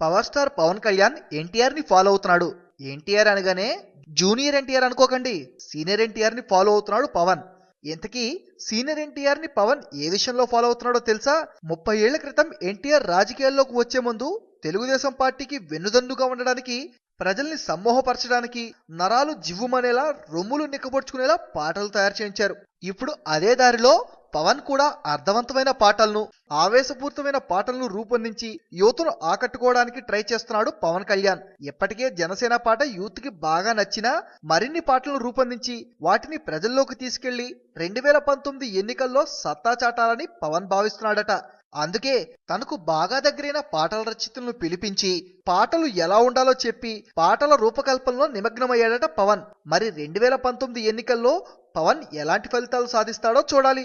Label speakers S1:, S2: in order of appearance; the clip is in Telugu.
S1: పవర్ స్టార్ పవన్ కళ్యాణ్ ఎన్టీఆర్ని ఫాలో అవుతున్నాడు. ఎన్టీఆర్ అనగానే జూనియర్ ఎన్టీఆర్ అనుకోకండి. సీనియర్ ఎన్టీఆర్ని ఫాలో అవుతున్నాడు పవన్. ఇంతకీ సీనియర్ ఎన్టీఆర్ని పవన్ ఏ విషయంలో ఫాలో అవుతున్నాడో తెలుసా? ముప్పై ఏళ్ళ క్రితం ఎన్టీఆర్ రాజకీయాల్లోకి వచ్చే ముందు తెలుగుదేశం పార్టీకి వెన్నుదన్నుగా ఉండడానికి ప్రజల్ని సమ్మోహపరచడానికి నరాలు జివ్వుమనేలా రొమ్ములు నిక్కబొడుచుకునేలా పాటలు తయారు చేయించారు. ఇప్పుడు అదే దారిలో పవన్ కూడా అర్థవంతమైన పాటలను ఆవేశపూరితమైన పాటలను రూపొందించి యువతను ఆకట్టుకోవడానికి ట్రై చేస్తున్నాడు పవన్ కళ్యాణ్. ఇప్పటికే జనసేన పాట యూత్కి బాగా నచ్చినా మరిన్ని పాటలను రూపొందించి వాటిని ప్రజల్లోకి తీసుకెళ్ళి రెండు వేల పంతొమ్మిది ఎన్నికల్లో సత్తా చాటాలని పవన్ భావిస్తున్నాడట. అందుకే తనకు బాగా దగ్గరైన పాటల రచయితలను పిలిపించి పాటలు ఎలా ఉండాలో చెప్పి పాటల రూపకల్పనలో నిమగ్నమయ్యాడట పవన్. మరి రెండు వేల పంతొమ్మిది ఎన్నికల్లో పవన్ ఎలాంటి ఫలితాలు సాధిస్తాడో చూడాలి.